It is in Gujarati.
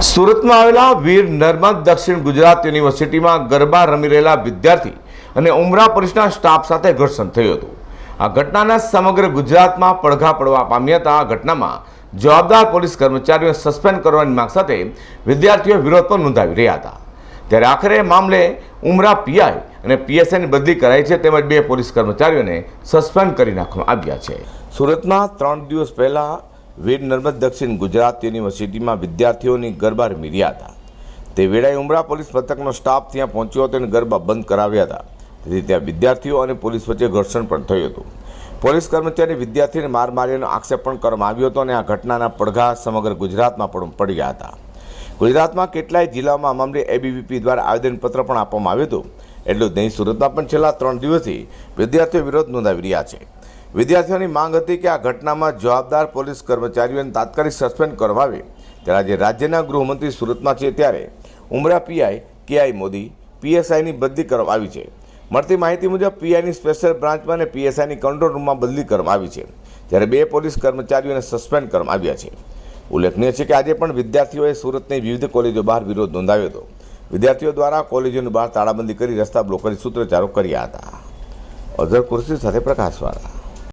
સુરતમાં આવેલા વીર નર્મદ દક્ષિણ ગુજરાત યુનિવર્સિટીમાં ગરબા રમી રહેલા વિદ્યાર્થી અને ઉમરા પોલીસના સ્ટાફ સાથે ઘર્ષણ થયું હતું. આ ઘટનાના સમગ્ર ગુજરાતમાં પડઘા પડવા પામ્યા હતા. આ ઘટનામાં જવાબદાર પોલીસ કર્મચારીઓને સસ્પેન્ડ કરવાની માંગ સાથે વિદ્યાર્થીઓ વિરોધ પણ નોંધાવી રહ્યા હતા. ત્યારે આખરે મામલે ઉમરા પીઆઈ અને પીએસઆઈની બદલી કરાઈ છે તેમજ બે પોલીસ કર્મચારીઓને સસ્પેન્ડ કરી નાખવામાં આવ્યા છે. સુરતમાં ત્રણ દિવસ પહેલા વીર નર્મદ દક્ષિણ ગુજરાત યુનિવર્સિટીમાં વિદ્યાર્થીઓની ગરબા રમીર્યા હતા. તે વેળાએ ઉમરા પોલીસ મથકનો સ્ટાફ ત્યાં પહોંચ્યો હતો અને ગરબા બંધ કરાવ્યા હતા. તેથી ત્યાં વિદ્યાર્થીઓ અને પોલીસ વચ્ચે ઘર્ષણ પણ થયું હતું. પોલીસ કર્મચારી વિદ્યાર્થીને માર માર્યાનો આક્ષેપ પણ કરવામાં આવ્યો હતો અને આ ઘટનાના પડઘા સમગ્ર ગુજરાતમાં પણ પડ્યા હતા. ગુજરાતમાં કેટલાય જિલ્લાઓમાં મામલે એબીવીપી દ્વારા આવેદનપત્ર પણ આપવામાં આવ્યું હતું. એટલું જ નહીં, સુરતમાં પણ છેલ્લા ત્રણ દિવસથી વિદ્યાર્થીઓ વિરોધ નોંધાવી રહ્યા છે. વિદ્યાર્થીઓની માંગ હતી કે આ ઘટનામાં જવાબદાર પોલીસ કર્મચારીઓને તાત્કાલિક સસ્પેન્ડ કરવા આવે ત્યારે આજે રાજ્યના ગૃહમંત્રી સુરતમાં છે ત્યારે Umra PI K I Modi પીએસઆઈની બદલી કરવામાં આવી છે. મળતી માહિતી મુજબ પીઆઈની સ્પેશિયલ બ્રાન્ચમાં અને પીએસઆઈની કંટ્રોલ રૂમમાં બદલી કરવામાં આવી છે. જ્યારે બે પોલીસ કર્મચારીઓને સસ્પેન્ડ કરવામાં આવ્યા છે. ઉલ્લેખનીય છે કે આજે પણ વિદ્યાર્થીઓએ સુરતની વિવિધ કોલેજો બહાર વિરોધ નોંધાવ્યો હતો. વિદ્યાર્થીઓ દ્વારા કોલેજોની બહાર તાળાબંધી કરી રસ્તા બ્લોક કરી સૂત્રોચ્ચારો કર્યા હતા. અઝર કુર્સી સાથે પ્રકાશવાળા.